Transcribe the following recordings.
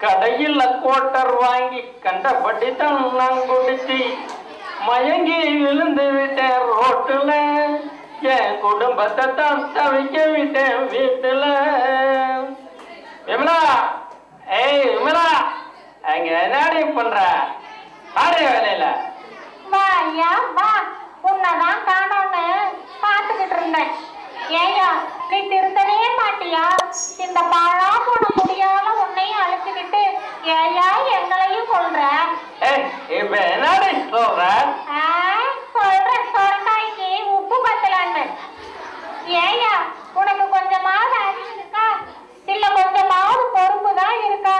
கடையில் கோட்டர் வாங்கி கண்டபடி தான் நான் குடிச்சு மயங்கி விழுந்து விட்டேன் ரோட்டுல. என் குடும்பத்தை தான் தவிக்க விட்டேன் வீட்டுல. விமலா! ஏய் விமலா! அங்க என்னடி பண்ற? ஆடைய வேலையில. வா ஐயா வா. உன்னதான் காணோன்னு பார்த்துக்கிட்டு இருந்தேன். ஏயா நீ திருத்தவே மாட்டியா? இந்த பாழா போன முடியால அழைச்சுக்கிட்டு ஏயா எங்களையும் சொல்ற? ஏய் இப்ப என்னடி சொல்ற? ஆ, சொல்றேன் சொரக்காய்க்கு உப்பு பத்தலன்னு. ஏய்யா உனக்கு கொஞ்சமாவது அறிவு இருக்கா? இல்ல கொஞ்சமாவது பொறுப்பு தான் இருக்கா?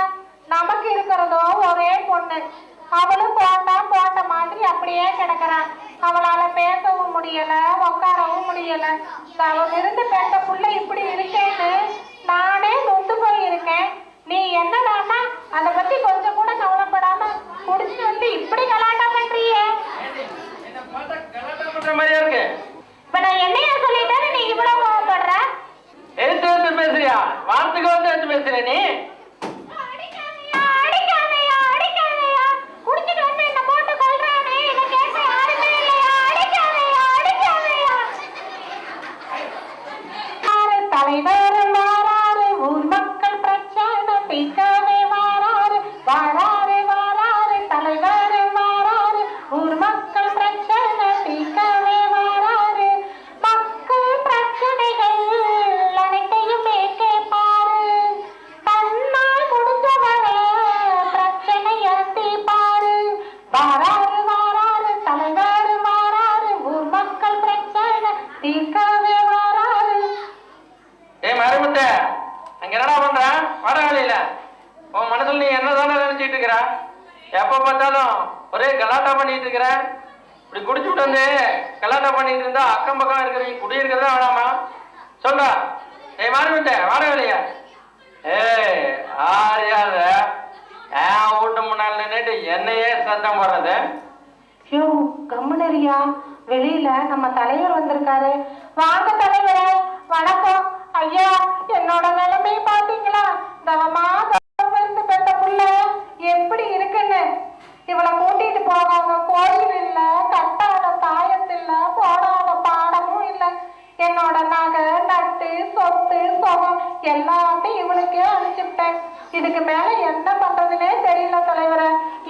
நமக்கு இருக்கிறதோ ஒரே பொண்ணு. அவளும் போட்டா போட்ட மாதிரி அப்படியே கிடக்குறான். அவளால பேசவும் முடியல உட்காரவும் முடியல. அவ இருந்து பெற்ற புள்ள இப்படி இருக்கேன்னு இப்படி கலாட்டா பண்றியே? என்ன பார்த்தா கலாட்டா பண்ற மாதிரியா இருக்கு? இப்ப நான் என்னையா சொல்லிட்டேன்னு வர உன் மனசுல நீ என்னதானே நினைச்சிட்டு இருக்கிற? எப்ப பார்த்தாலும் ஒரே கலாட்டா பண்ணிட்டு இருக்கிற? இப்படி குடிச்சுட்டு வந்து கலாட்டா பண்ணிட்டு இருந்தா அக்கம் பக்கம் இருக்கிறவங்க குடியிருக்கிறதா வேணாமா? சொல்றா. ஏய் மாறிவிட்ட வர வேலைய ஏய் ஆரியாத ஏன் வீட்டு முன்னால் நின்றுட்டு என்னையே சத்தம் போடுறது? யோ கம்முனரியா வெளியில நம்ம தலைவர் வந்திருக்காரு. வாங்க தலைவரே வணக்கம் ஐயா என்னோட நிலைமை பாத்தீங்களா தவமா தவம் இருந்து பெற்ற புள்ள எப்படி இருக்குன்னு? இவளை கூட்டிட்டு போகாத கோயில் இல்ல கட்டாத தாயத்தில்ல போடாத பாடமும் இல்ல. என்னோட நகை நட்டு சொத்து சொகம் எல்லாத்தையும் இவளுக்கே அனுப்பிச்சுட்டேன் இதுக்கு மேல என்ன பண்றதுனே தெரியல தலைவரே.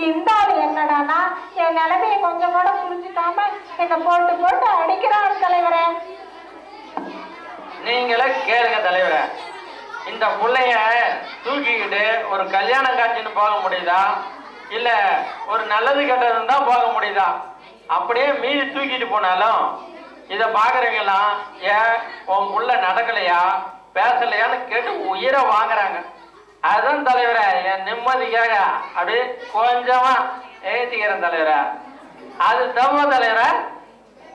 இந்த ஆள் என்னடானா என் நிலைமையை கொஞ்சம் கூட புரிஞ்சுக்காம என்னை போட்டு போட்டு அடிக்கிறான் தலைவரே. நீங்களே கேளுங்க தலைவரை. இந்த பிள்ளைய தூக்கிக்கிட்டு ஒரு கல்யாண காட்சின்னு போக முடியுதா? இல்ல ஒரு நல்லது கெட்டதுன்னு தான் போக முடியுதா? அப்படியே மீறி தூக்கிட்டு போனாலும் இத பாக்குறவங்கலாம் ஏன் உன் புள்ள நடக்கலையா? பேசலையான்னு கேட்டு உயிரை வாங்குறாங்க. அதுதான் தலைவரா என் நிம்மதிக்காக. அப்படியே கொஞ்சமா ஏத்திக்கிறேன் தலைவரா. அது தவிர தலைவரா